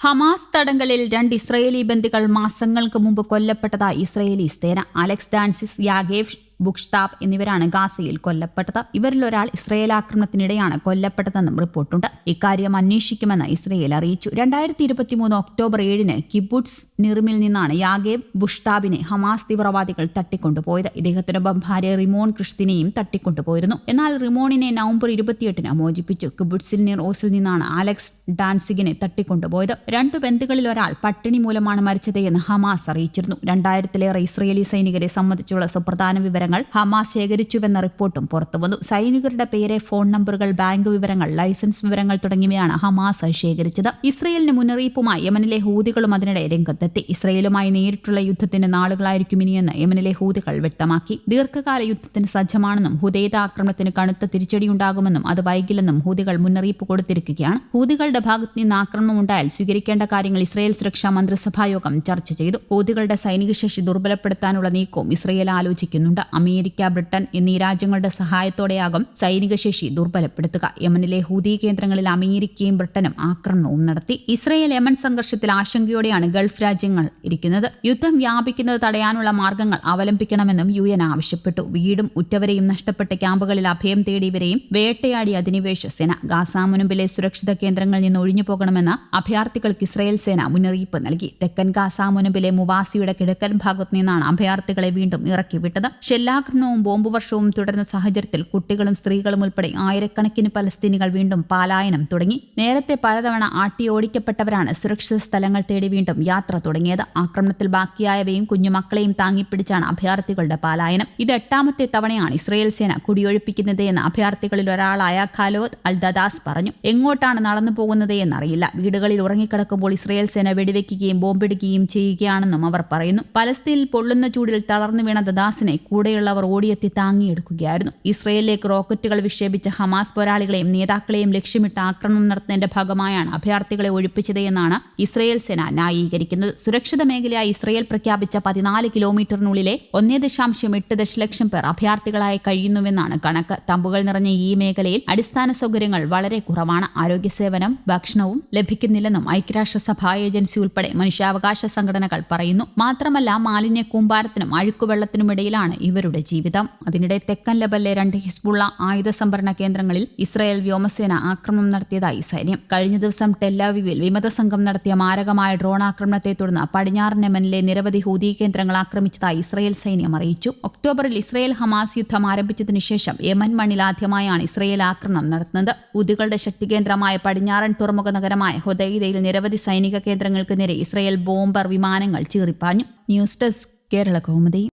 Hamas തടങ്കലിൽ രണ്ട് Israeli ബന്ദികൾ മാസങ്ങൾക്ക് മുമ്പ് കൊല്ലപ്പെട്ടതായി ഇസ്രയേലി സേന. അലക്സ് ഡാൻസിസ് യാഗേവ് ബുഷ്താബ് എന്നിവരാണ് ഗാസയിൽ കൊല്ലപ്പെട്ടത്. ഇവരിൽ ഒരാൾ ഇസ്രയേൽ ആക്രമണത്തിനിടെയാണ് കൊല്ലപ്പെട്ടതെന്നും റിപ്പോർട്ടുണ്ട്. ഇക്കാര്യം അന്വേഷിക്കുമെന്ന് ഇസ്രയേൽ അറിയിച്ചു. രണ്ടായിരത്തി ഇരുപത്തി മൂന്ന് ഒക്ടോബർ ഏഴിന് കിബുട്സ് നിർമിൽ നിന്നാണ് യാഗേബ് ബുഷ്താബിനെ ഹമാസ് തീവ്രവാദികൾ തട്ടിക്കൊണ്ടുപോയത്. ഇദ്ദേഹത്തിനൊപ്പം ഭാര്യ റിമോൺ ക്രിസ്തിനെയും തട്ടിക്കൊണ്ടുപോയിരുന്നു. എന്നാൽ റിമോണിനെ നവംബർ ഇരുപത്തിയെട്ടിന് മോചിപ്പിച്ചു. കിബുട്സിൽ നിർ ഓസിൽ നിന്നാണ് ആലക്സ് ഡാൻസിഗിനെ തട്ടിക്കൊണ്ടുപോയത്. രണ്ടു ബന്ധുക്കളിൽ ഒരാൾ പട്ടിണി മൂലമാണ് മരിച്ചത് എന്ന് ഹമാസ് അറിയിച്ചിരുന്നു. രണ്ടായിരത്തിലേറെ ഇസ്രയേലി സൈനികരെ സംബന്ധിച്ചുള്ള സുപ്രധാന വിവരങ്ങൾ ഹമാസ് ശേഖരിച്ചുവെന്ന റിപ്പോർട്ടും പുറത്തുവന്നു. സൈനികരുടെ പേര് ഫോൺ നമ്പറുകൾ ബാങ്ക് വിവരങ്ങൾ ലൈസൻസ് വിവരങ്ങൾ തുടങ്ങിയവയാണ് ഹമാസ് ശേഖരിച്ചത്. ഇസ്രയേലിന് മുന്നറിയിപ്പുമായി യമനിലെ ഹൂതികളും അതിനിടെ രംഗത്തെത്തി. ഇസ്രയേലുമായി നേരിട്ടുള്ള യുദ്ധത്തിന് നാളുകളായിരിക്കും ഇനിയെന്ന് യമനിലെ ഹൂതികൾ വ്യക്തമാക്കി. ദീർഘകാല യുദ്ധത്തിന് സജ്ജമാണെന്നും ഹുദൈദ ആക്രമണത്തിന് കടുത്ത തിരിച്ചടിയുണ്ടാകുമെന്നും അത് വൈകില്ലെന്നും ഹൂതികൾ മുന്നറിയിപ്പ് കൊടുത്തിരിക്കുകയാണ്. ഹൂതികളുടെ ഭാഗത്ത് നിന്ന് ആക്രമണം ഉണ്ടായാൽ സ്വീകരിക്കേണ്ട കാര്യങ്ങൾ ഇസ്രയേൽ സുരക്ഷാ മന്ത്രിസഭാ യോഗം ചർച്ച ചെയ്തു. ഹൂതികളുടെ സൈനിക ശേഷി ദുർബലപ്പെടുത്താനുള്ള നീക്കവും ഇസ്രയേൽ ആലോചിക്കുന്നുണ്ട്. അമേരിക്ക ബ്രിട്ടൻ എന്നീ രാജ്യങ്ങളുടെ സഹായത്തോടെയാകും സൈനിക ശേഷി ദുർബലപ്പെടുത്തുക. യമനിലെ ഹൂതി കേന്ദ്രങ്ങളിൽ അമേരിക്കയും ബ്രിട്ടനും ആക്രമണവും നടത്തി. ഇസ്രയേൽ യമൻ സംഘർഷത്തിൽ ആശങ്കയോടെയാണ് ഗൾഫ് രാജ്യങ്ങൾ ഇരിക്കുന്നത്. യുദ്ധം വ്യാപിക്കുന്നത് തടയാനുള്ള മാർഗങ്ങൾ അവലംബിക്കണമെന്നും യു എൻ ആവശ്യപ്പെട്ടു. വീടും ഉറ്റവരെയും നഷ്ടപ്പെട്ട ക്യാമ്പുകളിൽ അഭയം തേടിയവരെയും വേട്ടയാടി അധിനിവേശ സേന ഗാസ മുനമ്പിലെ സുരക്ഷിത കേന്ദ്രങ്ങളിൽ നിന്ന് ഒഴിഞ്ഞു പോകണമെന്ന് അഭയാർത്ഥികൾക്ക് ഇസ്രയേൽ സേന മുന്നറിയിപ്പ് നൽകി. തെക്കൻ ഗാസ മുനമ്പിലെ മുവാസിയുടെ കിഴക്കൻ ഭാഗത്തു നിന്നാണ് അഭയാർത്ഥികളെ വീണ്ടും ഇറക്കിവിട്ടത്. ഷെല്ലാക്രമണവും ബോംബ് വർഷവും തുടർന്ന സാഹചര്യത്തിൽ കുട്ടികളും സ്ത്രീകളും ഉൾപ്പെടെ ആയിരക്കണക്കിന് പലസ്തീനികൾ വീണ്ടും പാലായനം തുടങ്ങി. നേരത്തെ പലതവണ ആട്ടിയോടിക്കപ്പെട്ടവരാണ് സുരക്ഷിത സ്ഥലങ്ങൾ തേടി വീണ്ടും യാത്ര തുടങ്ങിയത്. ആക്രമണത്തിൽ ബാക്കിയായവയും കുഞ്ഞുമക്കളെയും താങ്ങിപ്പിടിച്ചാണ് അഭയാർത്ഥികളുടെ പാലായനം. ഇത് എട്ടാമത്തെ തവണയാണ് ഇസ്രയേൽ സേന കുടിയൊഴിപ്പിക്കുന്നത് എന്ന് അഭയാർത്ഥികളിൽ ഒരാളായ ഖലോദ് അൽ ദദാസ് പറഞ്ഞു. എങ്ങോട്ടാണ് നടന്നു പോകുന്നത് എന്നറിയില്ല. വീടുകളിൽ ഉറങ്ങിക്കിടക്കുമ്പോൾ ഇസ്രയേൽ സേന വെടിവെക്കുകയും ബോംബിടുകയും ചെയ്യുകയാണെന്നും അവർ പറയുന്നു. പലസ്തീനിൽ പൊള്ളുന്ന ചൂടിൽ തളർന്നു വീണ ദദാസിനെ കൂടെയുള്ളവർ ഓടിയെത്തി താങ്ങിയെടുക്കുകയായിരുന്നു. ഇസ്രയേലിലേക്ക് റോക്കറ്റുകൾ വിക്ഷേപിച്ച ഹമാസ് പോരാളികളെയും നേതാക്കളെയും ലക്ഷ്യമിട്ട് ആക്രമണം നടത്തുന്നതിന്റെ ഭാഗമായാണ് അഭയാർത്ഥികളെ ഒഴിപ്പിച്ചത് എന്നാണ് ഇസ്രയേൽ സേന ന്യായീകരിക്കുന്നത്. സുരക്ഷിത മേഖലയായി ഇസ്രയേൽ പ്രഖ്യാപിച്ച പതിനാല് കിലോമീറ്ററിനുള്ളിലെ ഒന്നേ ദശാംശം എട്ട് ദശലക്ഷം പേർ അഭയാർത്ഥികളായി കഴിയുന്നുവെന്നാണ് കണക്ക്. തമ്പുകൾ നിറഞ്ഞ ഈ മേഖലയിൽ അടിസ്ഥാന സൗകര്യങ്ങൾ വളരെ കുറവാണ്. ആരോഗ്യ സേവനം ഭക്ഷണവും ലഭിക്കുന്നില്ലെന്നും ഐക്യരാഷ്ട്രസഭ ഏജൻസി ഉൾപ്പെടെ മനുഷ്യാവകാശ സംഘടനകൾ പറയുന്നു. മാത്രമല്ല മാലിന്യ കൂമ്പാരത്തിനും അഴുക്കുവെള്ളത്തിനുമിടയിലാണ് ഇവരുടെ ജീവിതം. അതിനിടെ തെക്കൻ ലെബനിലെ രണ്ട് ഹിസ്ബുള്ള ആയുധ സംഭരണ കേന്ദ്രങ്ങളിൽ ഇസ്രായേൽ വ്യോമസേന ആക്രമണം നടത്തിയതായി സൈന്യം. കഴിഞ്ഞ ദിവസം ടെല്ലാവിവിൽ വിമത സംഘം നടത്തിയ മാരകമായ ഡ്രോൺ ആക്രമണത്തെ തുടർന്ന് പടിഞ്ഞാറൻ യമനിലെ നിരവധി ഹൂതി കേന്ദ്രങ്ങൾ ആക്രമിച്ചതായി ഇസ്രായേൽ സൈന്യം അറിയിച്ചു. ഒക്ടോബറിൽ ഇസ്രായേൽ ഹമാസ് യുദ്ധം ആരംഭിച്ചതിനു ശേഷം യമൻ മണ്ണിൽ ആദ്യമായാണ് ഇസ്രായേൽ ആക്രമണം നടത്തുന്നത്. ഹൂതികളുടെ ശക്തികേന്ദ്രമായ പടിഞ്ഞാറൻ തുറമുഖ നഗരമായ ഹൊദൈദയിൽ നിരവധി സൈനിക കേന്ദ്രങ്ങൾക്ക് നേരെ ഇസ്രായേൽ ബോംബർ വിമാനങ്ങൾ ചീറിപ്പാഞ്ഞു. News desk Kerala Kaumudi.